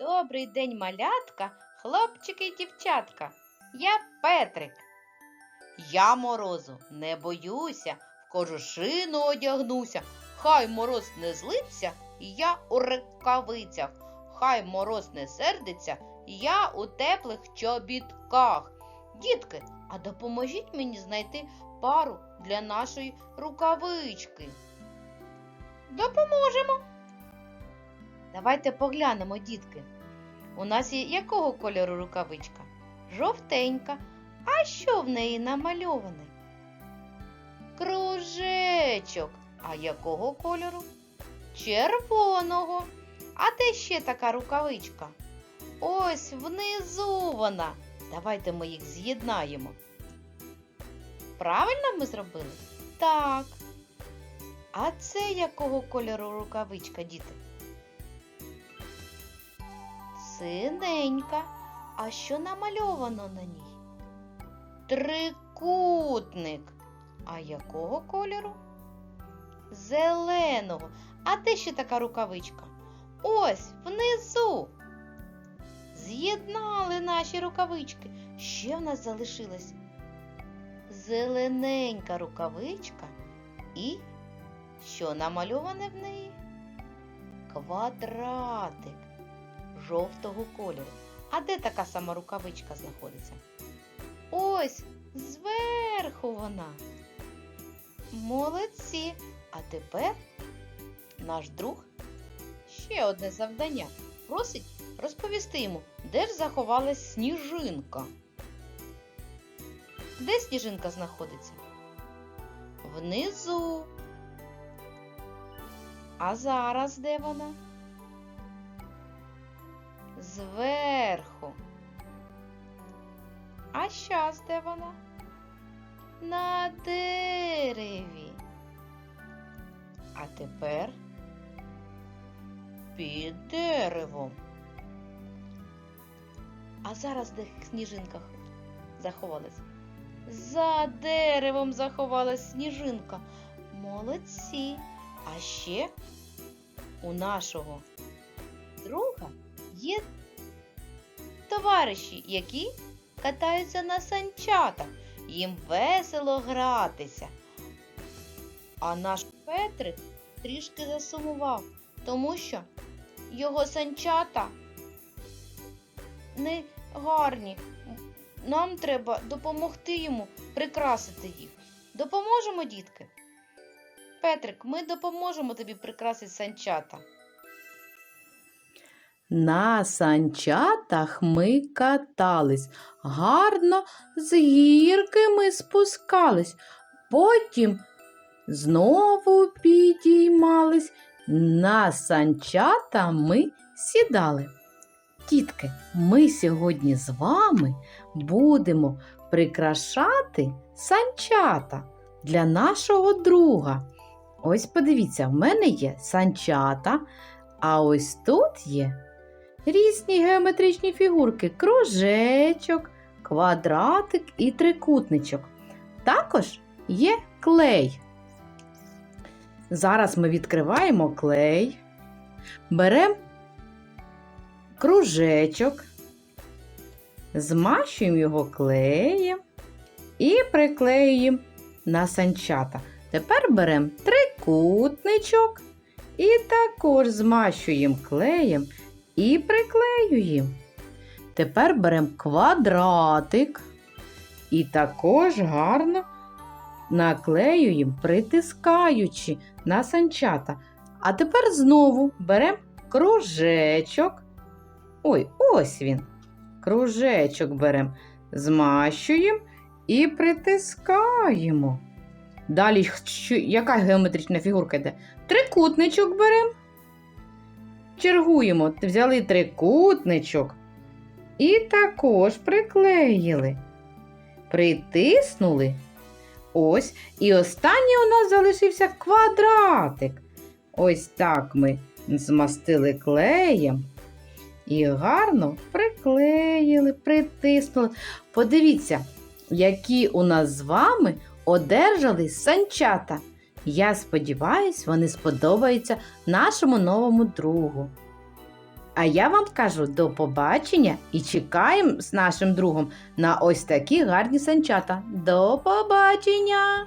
Добрий день, малятка, хлопчики й дівчатка. Я Петрик. Я морозу не боюся, в кожушину одягнуся. Хай мороз не злиться, я у рукавицях. Хай мороз не сердиться, я у теплих чобітках. Дітки, а допоможіть мені знайти пару для нашої рукавички. Допоможемо. Давайте поглянемо, дітки. У нас є якого кольору рукавичка? Жовтенька. А що в неї намальоване? Кружечок. А якого кольору? Червоного. А де ще така рукавичка? Ось внизу вона. Давайте ми їх з'єднаємо. Правильно ми зробили? Так. А це якого кольору рукавичка, діти? Синенька. А що намальовано на ній? Трикутник. А якого кольору? Зеленого. А де ще така рукавичка? Ось внизу. З'єднали наші рукавички. Ще в нас залишилась зелененька рукавичка і що намальоване в неї? Квадратик жовтого кольору. А де така сама рукавичка знаходиться? Ось зверху вона. Молодці. А тепер наш друг ще одне завдання. Просить розповісти йому, де ж заховалась сніжинка. Де сніжинка знаходиться? Внизу. А зараз де вона? Зверху. А щас де вона? На дереві. А тепер під деревом. А зараз де сніжинка заховалась? За деревом заховалась сніжинка. Молодці. А ще у нашого друга є товариші, які катаються на санчатах. Їм весело гратися. А наш Петрик трішки засумував, тому що його санчата не гарні. Нам треба допомогти йому прикрасити їх. Допоможемо, дітки? Петрик, ми допоможемо тобі прикрасити санчата. На санчатах ми катались, гарно з гірки ми спускались, потім знову підіймались, на санчата ми сідали. Тітки, ми сьогодні з вами будемо прикрашати санчата для нашого друга. Ось подивіться, в мене є санчата, а ось тут є різні геометричні фігурки: кружечок, квадратик і трикутничок. Також є клей. Зараз ми відкриваємо клей, беремо кружечок, змащуємо його клеєм і приклеюємо на санчата. Тепер беремо трикутничок і також змащуємо клеєм і приклеюємо. Тепер беремо квадратик і також гарно наклеюємо, притискаючи на санчата. А тепер знову беремо кружечок. Ой, ось він. Кружечок беремо, змащуємо і притискаємо. Далі, яка геометрична фігурка йде? Трикутничок беремо. Чергуємо, взяли трикутничок і також приклеїли. Притиснули. Ось. І останній у нас залишився квадратик. Ось так ми змастили клеєм. І гарно приклеїли, притиснули. Подивіться, які у нас з вами одержали санчата. Я сподіваюсь, вони сподобаються нашому новому другу. А я вам кажу до побачення і чекаємо з нашим другом на ось такі гарні санчата. До побачення!